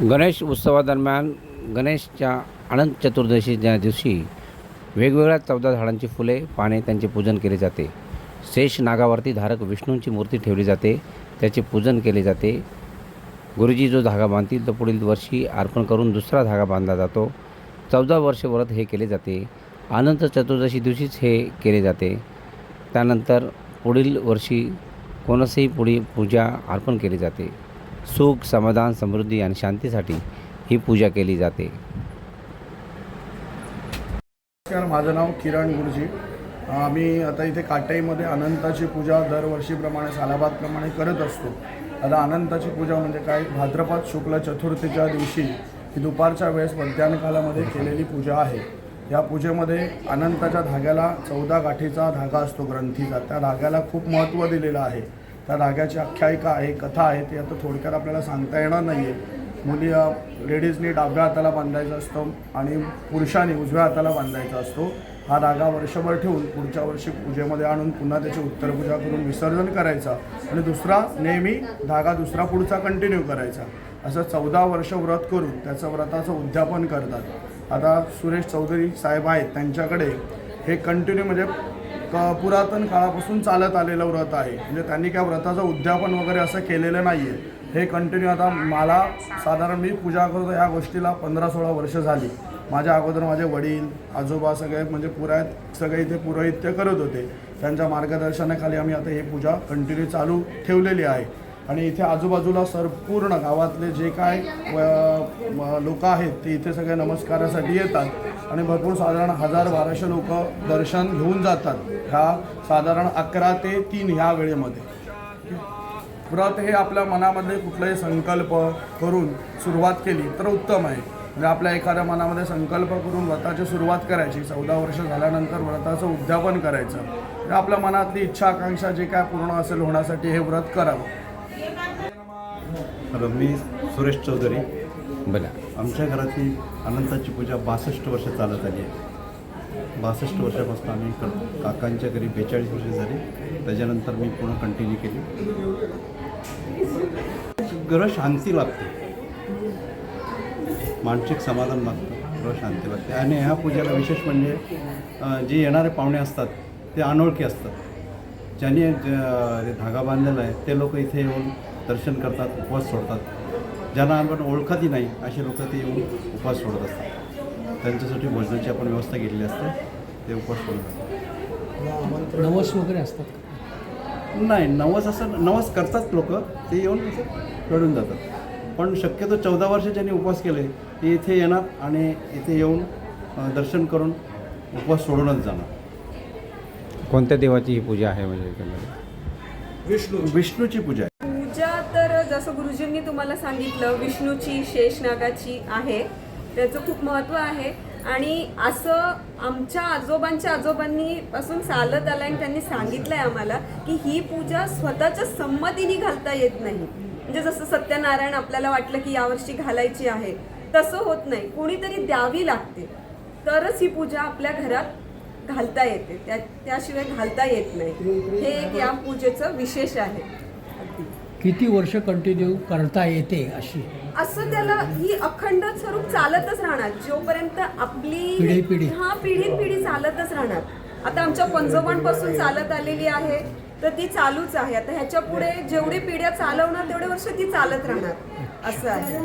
गणेश उत्सवादरम्यान गणेशच्या अनंत चतुर्दशीच्या दिवशी वेगवेगळ्या चौदा झाडांची फुले पाने त्यांचे पूजन केले जाते. शेष नागावरती धारक विष्णूंची मूर्ती ठेवली जाते. त्याचे पूजन केले जाते. गुरुजी जो धागा बांधतील तो पुढील वर्षी अर्पण करून दुसरा धागा बांधला जातो. चौदा वर्ष व्रत हे केले जाते. अनंत चतुर्दशी दिवशीच हे केले जाते. त्यानंतर पुढील वर्षी कोणासही पुढे पूजा अर्पण केली जाते. सुख समाधान समृद्धी आणि शांतीसाठी ही पूजा केली जाते. नमस्कार माझं नाव किरण गुरुजी. आम्ही आता इथे काटाईमध्ये अनंताची पूजा दरवर्षीप्रमाणे सालाबादप्रमाणे करत असतो. आता अनंताची पूजा म्हणजे काय? भाद्रपद शुक्ल चतुर्थीच्या दिवशी ही दुपारच्या वेळेस मध्यान्हकालामध्ये केलेली पूजा आहे. या पूजेमध्ये अनंताच्या धाग्याला चौदा गाठीचा धागा असतो ग्रंथीचा. त्या धाग्याला खूप महत्त्व दिलेलं आहे. त्या धाग्याची आख्यायिका आहे कथा आहे ती आता थोडक्यात आपल्याला सांगता येणार नाही आहे मुली लेडीजनी डाव्या हाताला बांधायचा असतो आणि पुरुषांनी उजव्या हाताला बांधायचा असतो. हा धागा वर्षभर ठेवून पुढच्या वर्षी पूजेमध्ये आणून पुन्हा त्याची उत्तरपूजा करून विसर्जन करायचा आणि दुसरा नेहमी धागा दुसरा पुढचा कंटिन्यू करायचा. असं चौदा वर्ष व्रत करून त्याचं व्रताचं उद्यापन करतात. आता सुरेश चौधरी साहेब आहेत त्यांच्याकडे हे कंटिन्यू म्हणजे पुरातन काळापासून चालत आलेलं व्रत आहे? म्हणजे त्यांनी काय व्रताचं उद्यापन वगैरे असं केलेलं नाही आहे हे कंटिन्यू आता मला साधारण मी पूजा करतो या गोष्टीला पंधरा सोळा वर्ष झाली. माझ्या अगोदर माझे वडील आजोबा सगळे म्हणजे पुरायत सगळे इथे पुरोहित्य करत होते. त्यांच्या मार्गदर्शनाखाली आम्ही आता ही पूजा कंटिन्यू चालू ठेवलेली आहे. आणि इथे आजूबाजूला संपूर्ण गावातले जे काय लोक आहेत ते इथे सगळे नमस्कारासाठी येतात. आणि भरपूर साधारण हजार बाराशे लोक दर्शन घेऊन जातात ह्या साधारण अकरा ते तीन ह्या वेळेमध्ये. व्रत हे आपल्या मनामध्ये कुठलाही संकल्प करून सुरुवात केली तर उत्तम आहे. म्हणजे आपल्या एखाद्या मनामध्ये संकल्प करून व्रताची सुरुवात करायची चौदा वर्ष झाल्यानंतर व्रताचं उद्यापन करायचं. आपल्या मनातली इच्छा आकांक्षा जे काय पूर्ण असेल होण्यासाठी हे व्रत करावं. मी सुरेश चौधरी. बोला. आमच्या घरातली अनंताची पूजा बासष्ट वर्ष चालत आली आहे. बासष्ट वर्षापासून आम्ही करतो काकांच्या घरी बेचाळीस वर्ष झाली. त्याच्यानंतर मी पुन्हा कंटिन्यू केली. घर शांती लागते मानसिक समाधान लागतं घर शांती लागते आणि ह्या पूजेला विशेष म्हणजे जे येणारे पाहुणे असतात ते अनोळखी असतात. ज्यांनी ज- धागा बांधलेला आहे ते लोक इथे येऊन दर्शन करतात उपवास सोडतात. ज्यांना आपण ओळखतही नाही असे लोक ते येऊन उपवास सोडत असतात. त्यांच्यासाठी भोजनाची आपण व्यवस्था केलेली असते ते उपवास सोडतात नवस वगैरे असतात? नाही नवस असं नवस करतात लोक ते येऊन रडून जातात. पण शक्यतो चौदा वर्ष ज्यांनी उपवास केले ते इथे येणार आणि इथे येऊन दर्शन करून उपवास सोडूनच जाणार. कोणत्या देवाची ही पूजा आहे म्हणजे? विष्णू विष्णूची पूजा आहे. पूजा तर जसं गुरुजींनी तुम्हाला सांगितलं विष्णूची शेषनागाची आहे. त्याचं खूप महत्त्व आहे. आणि असं आमच्या आजोबांच्या आजोबांनी पासून चालत आलं आणि त्यांनी सांगितलंय आम्हाला की ही पूजा स्वतःच्या संमतीने घालता येत नाही. म्हणजे जसं सत्यनारायण आपल्याला वाटलं की यावर्षी घालायची आहे तसं होत नाही. कोणीतरी द्यावी लागते. तरच ही पूजा आपल्या घरात घालता येते. त्या त्याशिवाय घालता येत नाही. हे एक या पूजेचं विशेष आहे. किती वर्ष कंटिन्यू करता येते अशी? असं त्याला ही अखंड स्वरूप चालतच राहणार. जोपर्यंत आपली पिढी-पिढी. हा पिढी पिढी चालतच राहणार. आता आमच्या पंजोबांपासून चालत आलेली आहे तर ती चालूच आहे. आता ह्याच्या पुढे जेवढी पिढ्या चालवणार तेवढे वर्ष ती चालत राहणार. असं आहे.